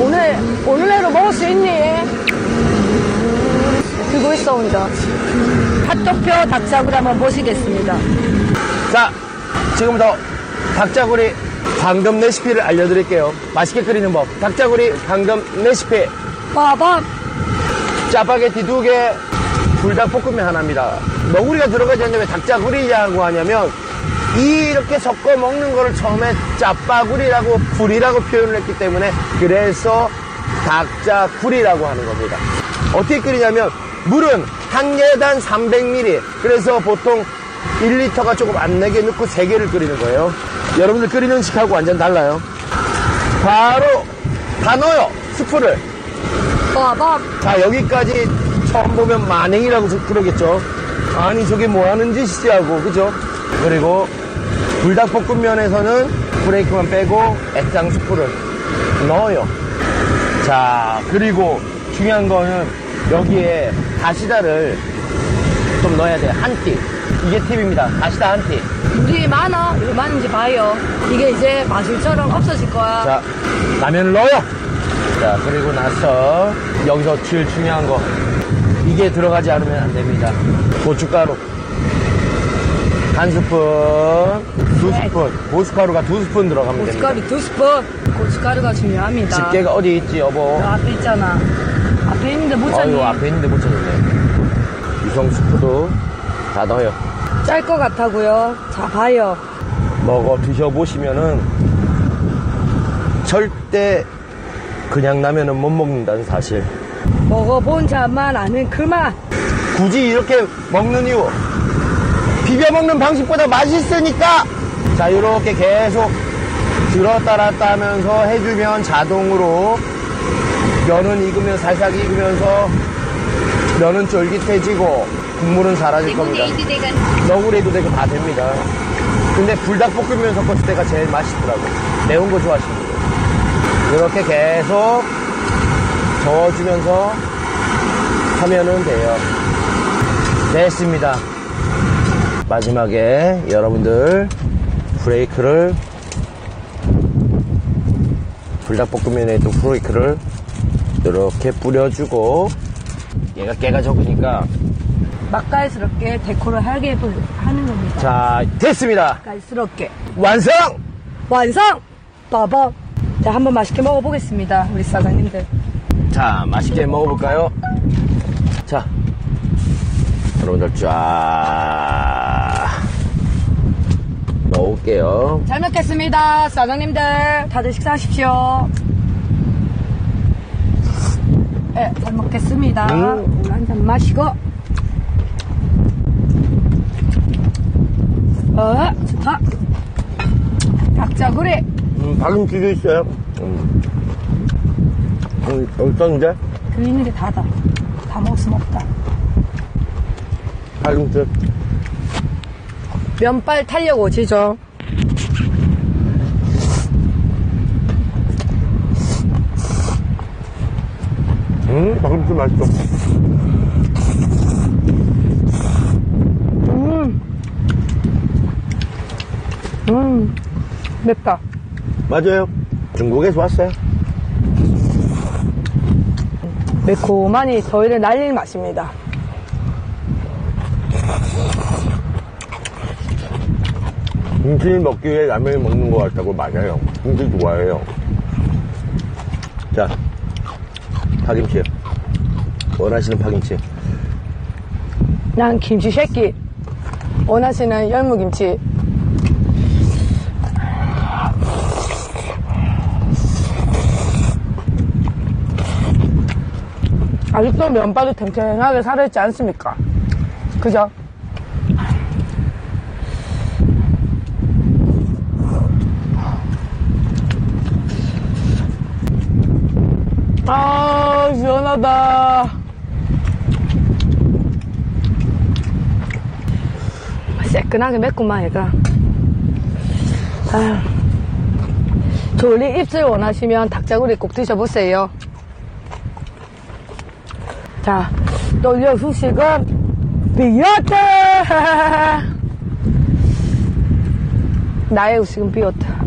오늘, 오늘 내로 먹을 수 있니? 들고 있어, 혼자. 핫도표 닭자구리 한번 보시겠습니다. 자, 지금부터 닭자구리 방금 레시피를 알려드릴게요. 맛있게 끓이는 법. 닭자구리 방금 레시피. 빠밤! 짜파게티 두 개, 불닭볶음면 하나입니다. 너구리가 들어가지 않는데 왜 닭자구리냐고 하냐면, 이렇게 섞어 먹는 거를 처음에 짜파구리라고, 구리라고 표현을 했기 때문에, 그래서 닭자구리라고 하는 겁니다. 어떻게 끓이냐면, 물은 한 개당 300ml. 그래서 보통 1리터가 조금 안 내게 넣고 3개를 끓이는 거예요. 여러분들 끓이는 식하고 완전 달라요. 바로 다 넣어요. 스프를. 빠밤! 자 여기까지 처음 보면 만행이라고 저- 그러겠죠 아니 저게 뭐 하는 짓이지 하고 그죠 그리고 불닭볶음면에서는 브레이크만 빼고 액상 스프를 넣어요 자 그리고 중요한 거는 여기에 다시다를 좀 넣어야 돼요 한 띠 이게 팁입니다 다시다 한 띠 물이 많아? 왜 많은지 봐요. 이게 이제 마술처럼 없어질 거야. 자, 라면을 넣어요. 자, 그리고 나서 여기서 제일 중요한 거. 이게 들어가지 않으면 안 됩니다. 고춧가루. 한 스푼, 두 스푼. 고춧가루가 두 스푼 들어가면 됩니다. 고춧가루 두 스푼. 고춧가루가 중요합니다. 집게가 어디 있지, 여보? 저 앞에 있잖아. 앞에 있는데 못 찾니? 어유 앞에 있는데 못 찾았네. 유성 스프도 다 넣어요. 짤 것 같다고요. 자, 봐요. 먹어 드셔보시면은 절대 그냥 라면은 못 먹는다는 사실. 먹어본 자만 아는 그 맛. 굳이 이렇게 먹는 이유 비벼 먹는 방식보다 맛있으니까 자 이렇게 계속 들었다 놨다 하면서 해주면 자동으로 면은 익으면 살짝 익으면서 면은 쫄깃해지고 국물은 사라질 겁니다. 너구리도 되고 다 됩니다. 근데 불닭볶음면 섞었을 때가 제일 맛있더라고 매운 거 좋아하시는 분들 이렇게 계속 저어주면서 하면은 돼요. 됐습니다. 마지막에 여러분들 브레이크를 불닭볶음면에도 브레이크를 이렇게 뿌려주고 얘가 깨가 적으니까 맛깔스럽게 데코를 하게 하는 겁니다. 자 됐습니다. 맛깔스럽게. 완성! 완성! 빠밤. 자, 한번 맛있게 먹어보겠습니다. 우리 사장님들. 자 맛있게 먹어볼까요? 자 여러분들 쫙 넣을게요. 잘 먹겠습니다. 사장님들. 다들 식사하십시오. 네, 잘 먹겠습니다. 음. 물한잔 마시고. 어, 좋다. 닭자구리. 음, 박음치도 있어요. 음. 음, 어떤데? 그 있는 게 다다. 다 먹을 순 없다. 박음치. 면발 타려고 오지죠. 음, 박음치 맛있어. 음, 맵다. 맞아요. 중국에서 왔어요. 매콤하니 저희를 날릴 맛입니다. 김치를 먹기 위해 라면을 먹는 것 같다고 맞아요. 김치 좋아해요. 자, 파김치. 원하시는 파김치. 난 김치 새끼. 원하시는 열무김치. 아직도 면발이 탱탱하게 살아있지 않습니까? 그죠? 아, 시원하다. 새끈하게 맵구만 얘가. 아, 졸린 입술 원하시면 닭자구리 꼭 드셔보세요. 자 떨려 후식은 비어트! 나의 후식은 비어트